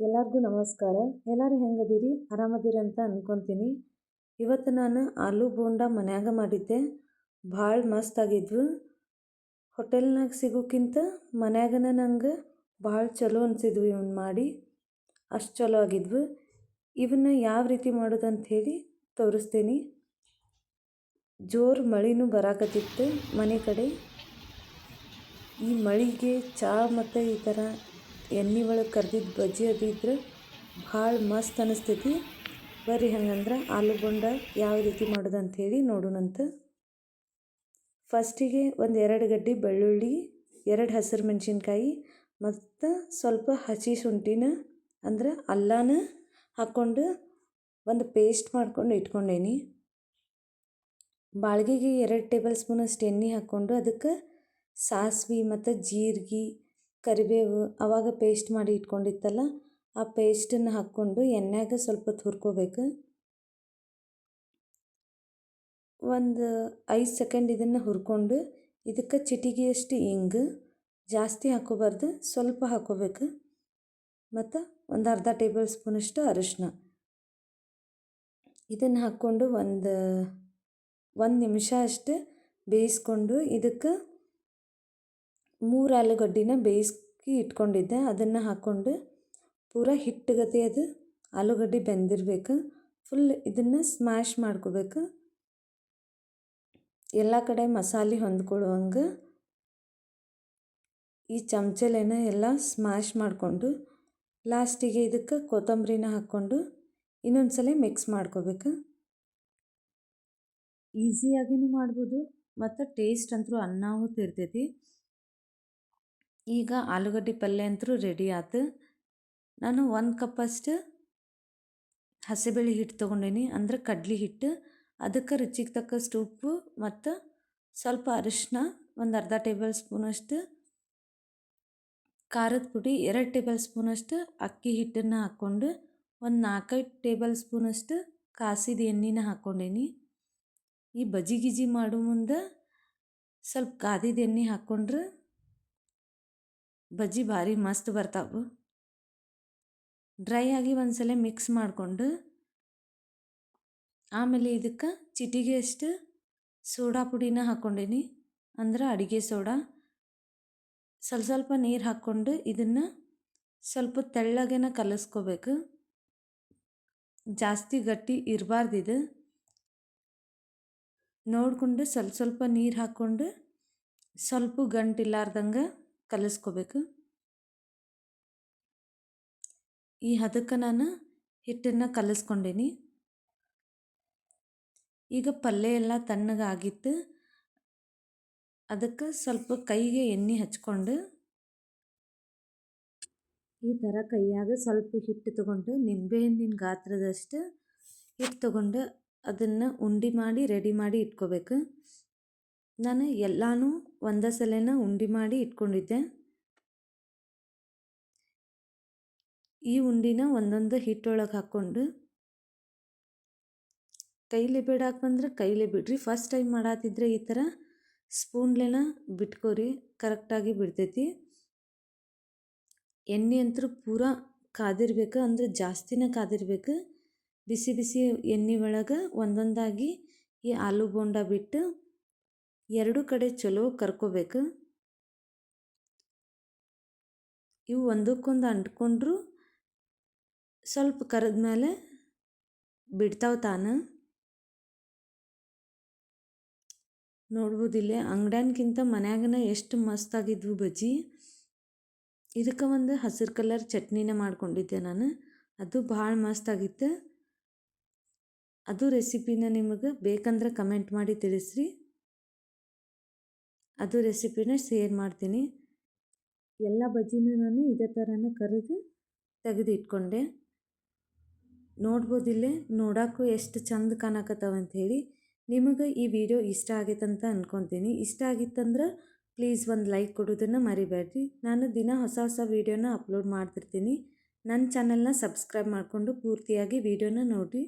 ಎಲ್ಲರಿಗೂ ನಮಸ್ಕಾರ. ಎಲ್ಲರೂ ಹೆಂಗದೀರಿ? ಆರಾಮದಿರಿ ಅಂತ ಅಂದ್ಕೊತೀನಿ ಇವತ್ತು ನಾನು ಆಲೂ ಬೋಂಡ ಮನ್ಯಾಗ ಮಾಡಿದ್ದೆ. ಭಾಳ ಮಸ್ತ್ ಆಗಿದ್ವು. ಹೋಟೆಲ್ನಾಗ ಸಿಗೋಕ್ಕಿಂತ ಮನ್ಯಾಗನ ನಂಗೆ ಭಾಳ ಚಲೋ ಅನಿಸಿದ್ವು ಇವನ್ನ ಮಾಡಿ. ಅಷ್ಟು ಚಲೋ ಆಗಿದ್ವು. ಇವನ್ನ ಯಾವ ರೀತಿ ಮಾಡೋದು ಅಂತ ಹೇಳಿ ತೋರಿಸ್ತೀನಿ. ಜೋರು ಮಳೆನೂ ಬರಾಕತ್ತಿತ್ತು ಮನೆ ಕಡೆ. ಈ ಮಳಿಗೆ ಚಹಾ ಮತ್ತು ಈ ಥರ ಎಣ್ಣೆ ಒಳಗೆ ಕರ್ದಿದ್ದು ಬಜ್ಜಿ ಅದು ಇದ್ರೆ ಭಾಳ ಮಸ್ತ್ ಅನಿಸ್ತೈತಿ. ಬರ್ರಿ ಹಂಗಂದ್ರೆ ಆಲೂ ಯಾವ ರೀತಿ ಮಾಡೋದು ಅಂಥೇಳಿ ನೋಡೋಣಂತ ಫಸ್ಟಿಗೆ ಒಂದು ಎರಡು ಗಡ್ಡೆ ಬೆಳ್ಳುಳ್ಳಿ, ಎರಡು ಹಸಿರು ಮೆಣಸಿನ್ಕಾಯಿ, ಮತ್ತು ಸ್ವಲ್ಪ ಹಸಿ ಶುಂಠಿನ ಅಂದ್ರೆ ಅಲ್ಲಾನ ಹಾಕ್ಕೊಂಡು ಒಂದು ಪೇಸ್ಟ್ ಮಾಡ್ಕೊಂಡು ಇಟ್ಕೊಂಡೇನಿ. ಬಾಳ್ಗೆಗೆ ಎರಡು ಟೇಬಲ್ ಸ್ಪೂನಷ್ಟು ಎಣ್ಣೆ ಹಾಕ್ಕೊಂಡು ಅದಕ್ಕೆ ಸಾಸ್ವೆ ಮತ್ತು ಜೀರಿಗೆ ಕರಿಬೇವು ಆವಾಗ ಪೇಸ್ಟ್ ಮಾಡಿ ಇಟ್ಕೊಂಡಿತ್ತಲ್ಲ, ಆ ಪೇಸ್ಟನ್ನು ಹಾಕ್ಕೊಂಡು ಎಣ್ಣೆಗೆ ಸ್ವಲ್ಪ ಹುರ್ಕೋಬೇಕು ಒಂದು ಐದು ಸೆಕೆಂಡ್ ಇದನ್ನು ಹುರ್ಕೊಂಡು ಇದಕ್ಕೆ ಚಿಟಿಗೆಯಷ್ಟು ಇಂಗು ಜಾಸ್ತಿ ಹಾಕೋಬಾರ್ದು, ಸ್ವಲ್ಪ ಹಾಕೋಬೇಕು. ಮತ್ತು ಒಂದು ಅರ್ಧ ಟೇಬಲ್ ಸ್ಪೂನಷ್ಟು ಅರಿಶಿನ. ಇದನ್ನು ಹಾಕ್ಕೊಂಡು ಒಂದು ಒಂದು ನಿಮಿಷ ಅಷ್ಟು ಬೇಯಿಸ್ಕೊಂಡು ಇದಕ್ಕೆ ಮೂರು ಆಲೂಗಡ್ಡಿನ ಬೇಯಿಸಿ ಇಟ್ಕೊಂಡಿದ್ದೆ. ಅದನ್ನು ಹಾಕ್ಕೊಂಡು ಪೂರ ಹಿಟ್ಟುಗತೆ ಅದು ಆಲೂಗಡ್ಡೆ ಬೆಂದಿರಬೇಕು. ಫುಲ್ ಇದನ್ನು ಸ್ಮ್ಯಾಶ್ ಮಾಡ್ಕೋಬೇಕು. ಎಲ್ಲ ಕಡೆ ಮಸಾಲೆ ಹೊಂದ್ಕೊಳ್ಳುವಂಗೆ ಈ ಚಮಚಲೇನ ಎಲ್ಲ ಸ್ಮ್ಯಾಶ್ ಮಾಡಿಕೊಂಡು ಲಾಸ್ಟಿಗೆ ಇದಕ್ಕೆ ಕೊತ್ತಂಬರಿನ ಹಾಕ್ಕೊಂಡು ಇನ್ನೊಂದು ಸಲ ಮಿಕ್ಸ್ ಮಾಡ್ಕೋಬೇಕು ಈಸಿಯಾಗಿನೂ ಮಾಡ್ಬೋದು. ಮತ್ತು ಟೇಸ್ಟ್ ಅಂತೂ ಇರ್ತೈತಿ. ಈಗ ಆಲೂಗಡ್ಡೆ ಪಲ್ಯ ಅಂತೂ ರೆಡಿ ಆತು. ನಾನು ಒಂದು ಕಪ್ಪಷ್ಟು ಹಸಿಬೇಳೆ ಹಿಟ್ಟು ತೊಗೊಂಡೇನಿ. ಅಂದ್ರೆ ಕಡ್ಲೆ ಹಿಟ್ಟು, ಅದಕ್ಕೆ ರುಚಿಗೆ ತಕ್ಕಷ್ಟು ಉಪ್ಪು ಮತ್ತು ಸ್ವಲ್ಪ ಅರಿಶಿನ ಒಂದು ಅರ್ಧ ಟೇಬಲ್ ಸ್ಪೂನಷ್ಟು ಖಾರದ ಪುಡಿ, ಎರಡು ಟೇಬಲ್ ಸ್ಪೂನಷ್ಟು ಅಕ್ಕಿ ಹಿಟ್ಟನ್ನು ಹಾಕ್ಕೊಂಡು, ಒಂದು ನಾಲ್ಕೈದು ಟೇಬಲ್ ಸ್ಪೂನಷ್ಟು ಕಾಸಿದ ಎಣ್ಣೆನ ಹಾಕ್ಕೊಂಡೇನಿ. ಈ ಬಜಿ ಗಿಜಿ ಮಾಡೋ ಮುಂದೆ ಸ್ವಲ್ಪ ಕಾದಿದ ಎಣ್ಣೆ ಹಾಕ್ಕೊಂಡ್ರೆ ಬಜ್ಜಿ ಭಾರಿ ಮಸ್ತ್ ಬರ್ತಾವೆ. ಡ್ರೈ ಆಗಿ ಒಂದು ಸಲ ಮಿಕ್ಸ್ ಮಾಡಿಕೊಂಡು ಆಮೇಲೆ ಇದಕ್ಕೆ ಚಿಟಿಗೆಯಷ್ಟು ಸೋಡಾ ಪುಡಿನ ಹಾಕ್ಕೊಂಡೀನಿ ಅಂದ್ರೆ ಅಡುಗೆ ಸೋಡಾ. ಸ್ವಲ್ಪ ಸ್ವಲ್ಪ ನೀರು ಹಾಕ್ಕೊಂಡು ಇದನ್ನು ಸ್ವಲ್ಪ ತೆಳ್ಳಗೆನ ಕಲಿಸ್ಕೋಬೇಕು. ಜಾಸ್ತಿ ಗಟ್ಟಿ ಇರಬಾರ್ದು ಇದು. ನೋಡಿಕೊಂಡು ಸ್ವಲ್ಪ ಸ್ವಲ್ಪ ನೀರು ಹಾಕ್ಕೊಂಡು ಸ್ವಲ್ಪ ಗಂಟಿಲ್ಲಾರ್ದಂಗೆ ಕಲಿಸ್ಕೋಬೇಕು. ಈ ಹದಕ್ಕೆ ನಾನು ಹಿಟ್ಟನ್ನು ಕಲಿಸ್ಕೊಂಡೀನಿ. ಈಗ ಪಲ್ಯ ಎಲ್ಲ ತಣ್ಣಗಾಗಿತ್ತು. ಅದಕ್ಕೆ ಸ್ವಲ್ಪ ಕೈಗೆ ಎಣ್ಣೆ ಹಚ್ಕೊಂಡು, ಈ ಥರ ಕೈಯಾಗ ಸ್ವಲ್ಪ ಹಿಟ್ಟು ತಗೊಂಡು, ನಿಂಬೆಹಣ್ಣಿನ ಗಾತ್ರದಷ್ಟು ಹಿಟ್ಟು ತಗೊಂಡು ಅದನ್ನು ಉಂಡೆ ಮಾಡಿ, ರೆಡಿ ಮಾಡಿ ಇಟ್ಕೋಬೇಕು. ನಾನು ಎಲ್ಲನೂ ಒಂದೇ ಸಲನ ಉಂಡೆ ಮಾಡಿ ಇಟ್ಕೊಂಡಿದ್ದೆ. ಈ ಉಂಡಿನ ಒಂದೊಂದು ಹಿಟ್ಟೊಳಗೆ ಹಾಕ್ಕೊಂಡು ಕೈಲಿ ಬಿಡಾಕೆ ಬಂದ್ರೆ ಕೈಲಿ ಬಿಡ್ರಿ. ಫಸ್ಟ್ ಟೈಮ್ ಮಾಡಾತಿದ್ರೆ ಈ ಥರ ಸ್ಪೂನ್ಲೆನ ಬಿಟ್ಕೋರಿ ಕರೆಕ್ಟಾಗಿ ಬಿಡ್ತೈತಿ. ಎಣ್ಣೆ ಅಂತೂ ಪೂರ ಕಾದಿರ್ಬೇಕು, ಅಂದ್ರೆ ಜಾಸ್ತಿನೇ ಕಾದಿರ್ಬೇಕು. ಬಿಸಿ ಬಿಸಿ ಎಣ್ಣೆ ಒಳಗೆ ಒಂದೊಂದಾಗಿ ಈ ಆಲೂ ಬೋಂಡ ಬಿಟ್ಟು ಎರಡು ಕಡೆ ಚಲೋ ಕರ್ಕೋಬೇಕು. ಇವು ಒಂದಕ್ಕೊಂದು ಅಂಟ್ಕೊಂಡ್ರು ಸ್ವಲ್ಪ ಕರೆದ ಮೇಲೆ ಬಿಡ್ತಾವೆ ತಾನು. ನೋಡ್ಬೋದಿಲ್ಲ ಅಂಗಡ್ಯಾನ್ಕಿಂತ ಮನ್ಯಾಗನ ಎಷ್ಟು ಮಸ್ತಾಗಿದ್ವು ಬಜ್ಜಿ. ಇದಕ್ಕೆ ಒಂದು ಹಸಿರು ಕಲರ್ ಚಟ್ನಿನ ಮಾಡ್ಕೊಂಡಿದ್ದೆ ನಾನು. ಅದು ಭಾಳ ಮಸ್ತಾಗಿತ್ತು. ಅದು ರೆಸಿಪಿನ ನಿಮಗೆ ಬೇಕಂದ್ರೆ ಕಮೆಂಟ್ ಮಾಡಿ ತಿಳಿಸ್ರಿ. ಅದು ರೆಸಿಪಿನ ಶೇರ್ ಮಾಡ್ತೀನಿ. ಎಲ್ಲ ಬಜ್ಜಿನೂ ನಾನು ಇದೇ ಥರನೇ ಕರಿದು ತೆಗೆದು ಇಟ್ಕೊಂಡೆ ನೋಡ್ಬೋದಿಲ್ಲೇ ನೋಡೋಕ್ಕೂ ಎಷ್ಟು ಚಂದ ಕಾಣಕತ್ತಾವಂಥೇಳಿ ನಿಮಗೆ ಈ ವಿಡಿಯೋ ಇಷ್ಟ ಆಗೈತಂತ ಅಂದ್ಕೊತೀನಿ ಇಷ್ಟ ಆಗಿತ್ತಂದ್ರೆ ಪ್ಲೀಸ್ ಒಂದು ಲೈಕ್ ಕೊಡೋದನ್ನು ಮರಿಬೇಡ್ರಿ. ನಾನು ದಿನ ಹೊಸ ಹೊಸ ವೀಡಿಯೋನ ಅಪ್ಲೋಡ್ ಮಾಡ್ತಿರ್ತೀನಿ. ನನ್ನ ಚಾನಲ್ನ ಸಬ್ಸ್ಕ್ರೈಬ್ ಮಾಡಿಕೊಂಡು ಪೂರ್ತಿಯಾಗಿ ವೀಡಿಯೋನ ನೋಡಿರಿ.